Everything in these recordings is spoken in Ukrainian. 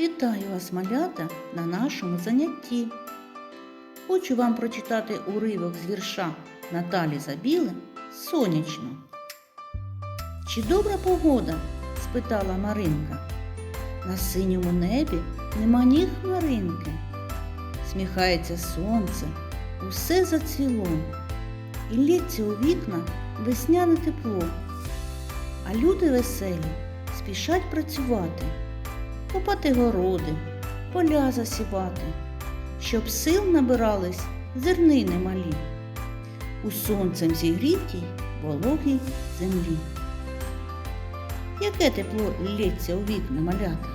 Вітаю вас, малята, на нашому занятті. Хочу вам прочитати уривок з вірша Наталі Забіли Сонячно. Чи добра погода? спитала Маринка. На синьому небі нема ні хмаринки. Сміхається сонце, усе зацвіло, і лється у вікна весняне тепло. А люди веселі спішать працювати, копати городи, поля засівати, щоб сил набирались зернини малі у сонцем зігрітій вологій землі. Яке тепло лється у вікна малята?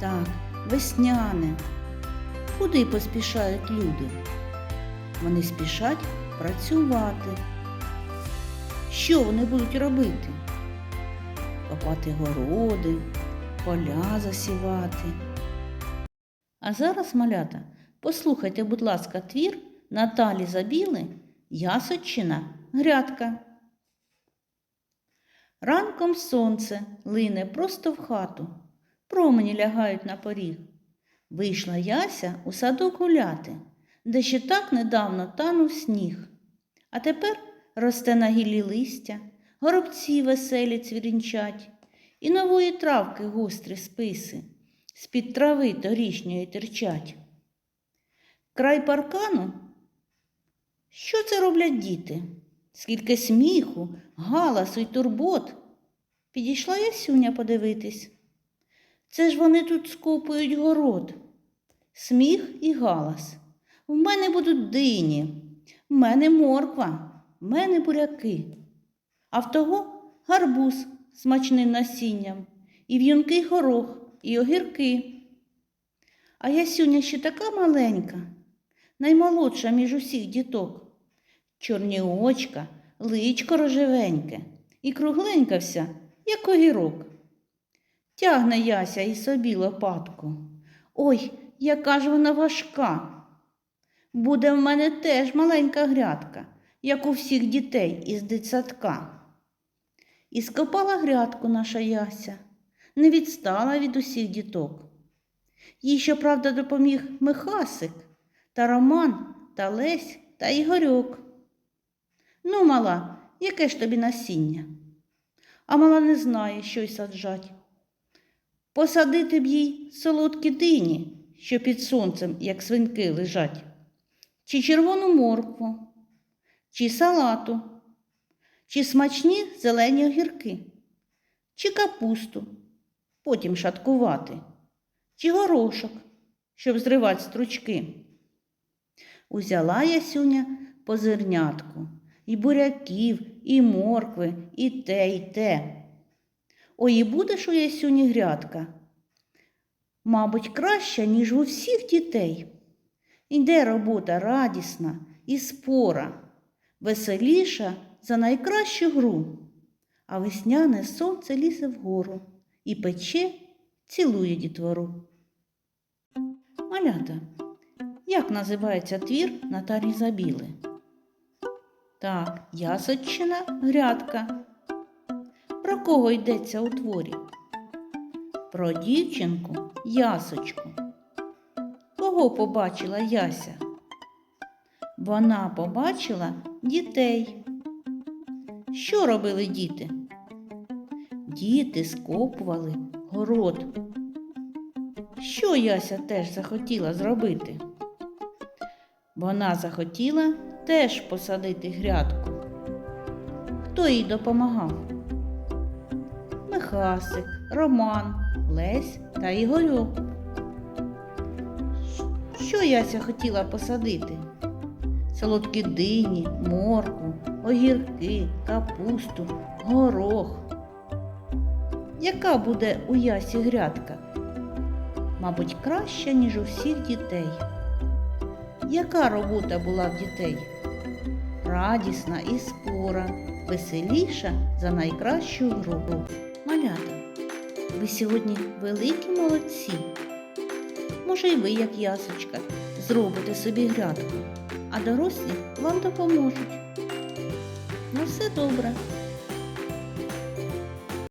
Так, весняне. Куди поспішають люди? Вони спішать працювати. Що вони будуть робити? Копати городи, поля засівати. А зараз, малята, послухайте, будь ласка, твір Наталі Забіли Ясочина грядка. Ранком сонце лине просто в хату, промені лягають на поріг. Вийшла Яся у садок гуляти, де ще так недавно танув сніг. А тепер росте на гіллі листя, горобці веселі цвірінчать, і нової травки гострі списи з-під трави торішньої терчать. Край паркану? Що це роблять діти? Скільки сміху, галасу й турбот. Підійшла Ясюня подивитись. Це ж вони тут скопують город. Сміх і галас. В мене будуть дині, в мене морква, в мене буряки, а в того гарбуз з смачним насінням, і в'юнкий горох, і огірки. А Ясюня ще така маленька, наймолодша між усіх діток. Чорні очка, личко рожевеньке і кругленька вся, як огірок. Тягне Яся і собі лопатку. Ой, яка ж вона важка. Буде в мене теж маленька грядка, як у всіх дітей із дитсадка. І скопала грядку наша Яся, не відстала від усіх діток. Їй, щоправда, допоміг Михасик та Роман та Лесь та Ігорьок. Ну, мала, яке ж тобі насіння? А мала не знає, що й саджать. Посадити б їй солодкі дині, що під сонцем, як свинки, лежать, чи червону моркву, чи салату, чи смачні зелені огірки, чи капусту, потім шаткувати, чи горошок, щоб зривати стручки. Узяла Ясюня по зернятку і буряків, і моркви, і те, і те. Ой, і будеш у Ясюні грядка? Мабуть, краща, ніж у всіх дітей. Іде робота радісна і спора, веселіша за найкращу гру, а весняне сонце лізе вгору і пече, цілує дітвору. Малята, як називається твір Наталі Забіли? Так, ясочина грядка. Про кого йдеться у творі? Про дівчинку ясочку. Кого побачила Яся? Вона побачила дітей. Що робили діти? Діти скопували город. Що Яся теж захотіла зробити? Вона захотіла теж посадити грядку. Хто їй допомагав? Михасик, Роман, Лесь та Ігорьок. Що Яся хотіла посадити? Солодкі дині, моркву, огірки, капусту, горох. Яка буде у Ясі грядка? Мабуть, краща, ніж у всіх дітей. Яка робота була в дітей? Радісна і спора, веселіша за найкращу гру. Малята, ви сьогодні великі молодці. Може, і ви, як ясочка, зробите собі грядку, а дорослі вам допоможуть. Não se dobra.